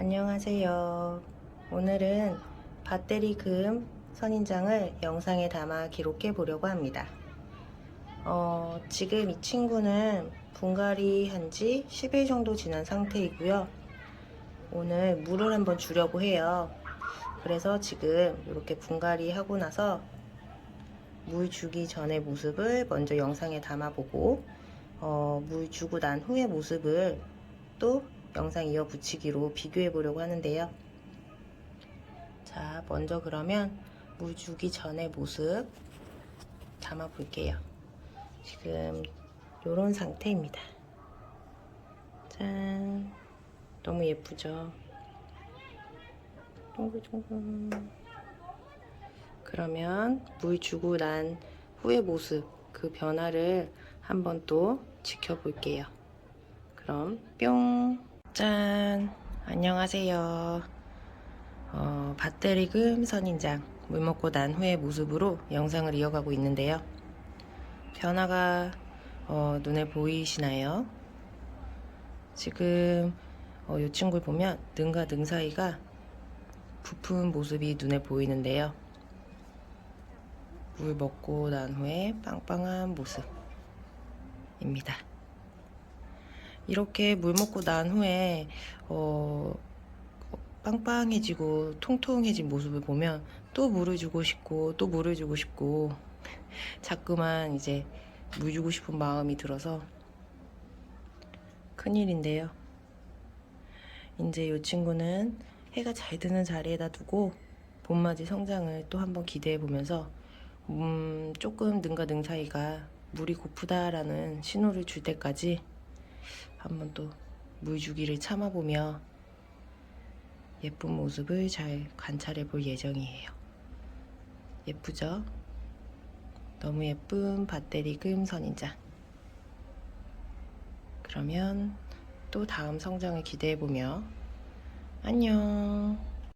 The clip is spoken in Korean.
안녕하세요. 오늘은 밭대리 금 선인장을 영상에 담아 기록해 보려고 합니다. 어, 지금 이 친구는 분갈이 한 지 10일 정도 지난 상태이고요. 오늘 물을 한번 주려고 해요. 그래서 지금 이렇게 분갈이 하고 나서 물 주기 전의 모습을 먼저 영상에 담아보고 어, 물 주고 난 후의 모습을 또 영상 이어 붙이기로 비교해 보려고 하는데요. 자, 먼저 그러면 물 주기 전의 모습 담아 볼게요. 지금 이런 상태입니다. 짠. 너무 예쁘죠? 동글동글. 그러면 물 주고 난 후의 모습, 그 변화를 한번 또 지켜볼게요. 그럼 뿅! 짠! 안녕하세요. 어, 밭대리금 선인장 물 먹고 난 후의 모습으로 영상을 이어가고 있는데요. 변화가 어, 눈에 보이시나요? 지금 어, 이 친구를 보면 능과 능 사이가 부푼 모습이 눈에 보이는데요. 물 먹고 난 후에 빵빵한 모습입니다. 이렇게 물 먹고 난 후에 어, 빵빵해지고 통통해진 모습을 보면 또 물을 주고 싶고 또 물을 주고 싶고 자꾸만 이제 물 주고 싶은 마음이 들어서 큰일인데요. 이제 이 친구는 해가 잘 드는 자리에다 두고 봄맞이 성장을 또 한번 기대해 보면서 음, 조금 능과 능 사이가 물이 고프다라는 신호를 줄 때까지 한번 또 물 주기를 참아보며 예쁜 모습을 잘 관찰해 볼 예정이에요. 예쁘죠? 너무 예쁜 밭대리 금 선인장. 그러면 또 다음 성장을 기대해 보며 안녕.